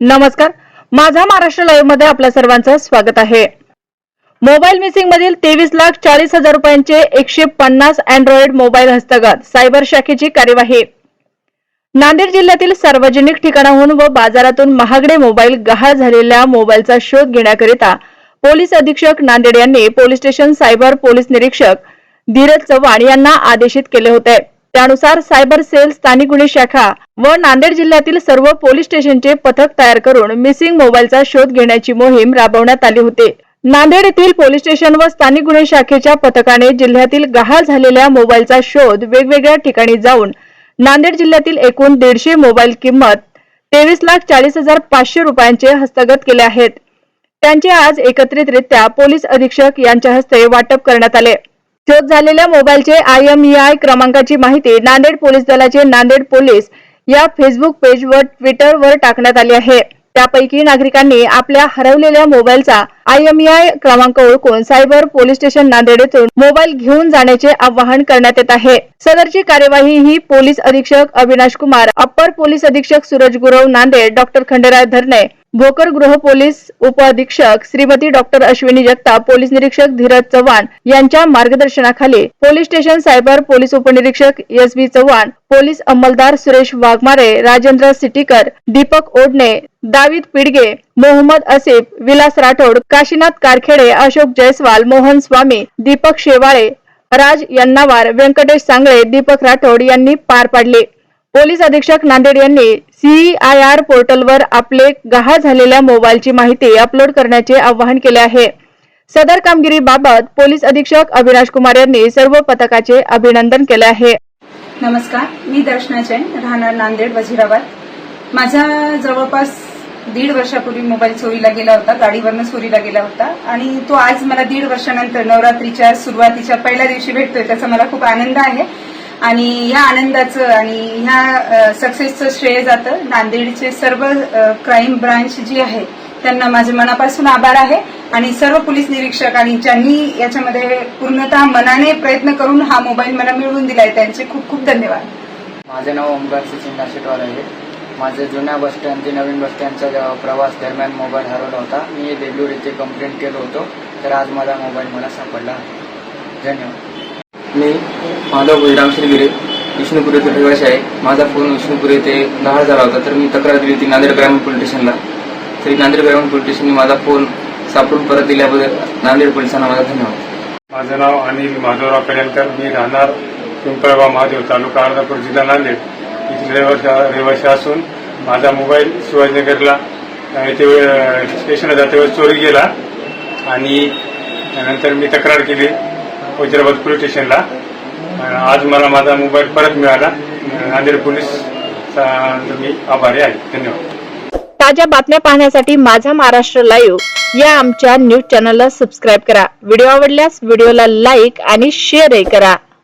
नमस्कार. माझा महाराष्ट्र लाईव्हमध्ये आपल्या सर्वांचं स्वागत आहे. मोबाईल मिसिंग मधील तेवीस लाख चाळीस हजार रुपयांचे एकशे पन्नास अँड्रॉइड मोबाईल हस्तगत सायबर शाखेची कार्यवाही. नांदेड जिल्ह्यातील सार्वजनिक ठिकाणाहून व बाजारातून महागडे मोबाईल गहाळ झालेल्या मोबाईलचा शोध घेण्याकरिता पोलीस अधीक्षक नांदेड यांनी पोलीस स्टेशन सायबर पोलीस निरीक्षक धीरज चव्हाण यांना आदेशित केले होते. त्यानुसार सायबर सेल स्थानिक गुन्हे शाखा व नांदेड जिल्ह्यातील सर्व पोलीस स्टेशनचे पथक तयार करून मिसिंग मोबाईलचा शोध घेण्याची मोहीम राबवण्यात आली होती. नांदेड येथील पोलीस स्टेशन व स्थानिक गुन्हे शाखेच्या पथकाने जिल्ह्यातील गहाळ झालेल्या मोबाईलचा शोध वेगवेगळ्या ठिकाणी जाऊन नांदेड जिल्ह्यातील एकूण दीडशे मोबाईल किंमत तेवीस लाख चाळीस हजार पाचशे रुपयांचे हस्तगत केले आहेत. त्यांचे आज एकत्रितरित्या पोलीस अधीक्षक यांच्या हस्ते वाटप करण्यात आले. शोध झालेल्या मोबाईलचे आय एम ई आय क्रमांकाची माहिती नांदेड पोलीस दलाचे नांदेड पोलीस या फेसबुक पेजवर ट्विटरवर टाकण्यात आली आहे. त्यापैकी नागरिकांनी आपल्या हरवलेल्या मोबाईलचा आयएमआय क्रमांक ओळखून सायबर पोलीस स्टेशन नांदेड येथून मोबाईल घेऊन जाण्याचे आवाहन करण्यात येत आहे. सदरची कार्यवाही ही पोलीस अधीक्षक अविनाश कुमार अप्पर पोलीस अधीक्षक सूरज गुरव नांदेड डॉक्टर खंडेराय धरणे भोकर गृह पोलीस उप अधीक्षक श्रीमती डॉक्टर अश्विनी जगताप पोलीस निरीक्षक धीरज चव्हाण यांच्या मार्गदर्शनाखाली पोलीस स्टेशन सायबर पोलीस उपनिरीक्षक एस बी चव्हाण पोलीस अंमलदार सुरेश वाघमारे राजेंद्र सिटीकर दीपक ओढणे दावीद पिडगे मोहम्मद असिफ विलास राठोड काशीनाथ कारखेडे अशोक जयस्वाल मोहन स्वामी दीपक शेवाळे राज यन्नावार व्यंकटेश सांगळे दीपक राठोड यांनी पार पाडले. पोलीस अधीक्षक नांदेड यांनी सीआयआर पोर्टलवर आपले गहाळ झालेल्या मोबाईलची माहिती अपलोड करण्याचे आवाहन केले आहे. सदर कामगिरीबाबत पोलीस अधीक्षक अविनाश कुमार यांनी सर्व पथकाचे अभिनंदन केले आहे. नमस्कार मी दर्शना जैन राहणार नांदेड वजिराबाद. माझा जवळपास दीड वर्षापूर्वी मोबाईल चोरीला गेला होता गाडीवरनं चोरीला गेला होता. आणि तो आज मला दीड वर्षानंतर नवरात्रीच्या सुरुवातीच्या पहिल्या दिवशी भेटतोय त्याचा मला खूप आनंद आहे. आणि या आनंदाचं आणि ह्या सक्सेसचं श्रेय जातं नांदेडचे सर्व क्राईम ब्रांच जी आहे त्यांना माझे मनापासून आभार आहे. आणि सर्व पोलीस निरीक्षक आणि ज्यांनी याच्यामध्ये पूर्णतः मनाने प्रयत्न करून हा मोबाईल मला मिळवून दिलाय त्यांचे खूप खूप धन्यवाद. माझे नाव ओमकार सचिन नाशेटवार आहे. माझं जुन्या बस स्टँड ते नवीन बस स्टँडचा जेव्हा प्रवास दरम्यान मोबाईल हरवला होता मी देगलूर येथे कंप्लेंट केलं होतो. तर आज माझा मोबाईल मला सापडला. आहे धन्यवाद. मी माधव बळीराम श्रीगिरे विष्णुपूर येथे रहिवासी आहे. माझा फोन विष्णुपूर येथे गहाळ झाला होता तर मी तक्रार दिली होती नांदेड ग्रामीण पोलीस स्टेशनला. तरी नांदेड ग्रामीण पोलीस स्टेशनने माझा फोन सापडून परत दिल्याबद्दल नांदेड पोलिसांना माझा धन्यवाद. माझं नाव अनिल माधवराव कल्याणकर मी राहणार पिंपळगाव महादेव तालुका अर्धापूर जिल्हा नांदेड. रहिवासी असून माझा मोबाईल शिवाजीनगरला ते येथे स्टेशनला जाते चोरी गेला आणि त्यानंतर मी तक्रार केली वजिराबाद पोलीस स्टेशनला. आज मला माझा मोबाईल परत मिळाला. नांदेड पोलीस मी आभारी आहे. धन्यवाद. ताज्या बातम्या पाहण्यासाठी माझा महाराष्ट्र लाईव्ह या आमच्या न्यूज चॅनलला सबस्क्राईब करा. व्हिडिओ आवडल्यास व्हिडिओला लाईक आणि शेअरही करा.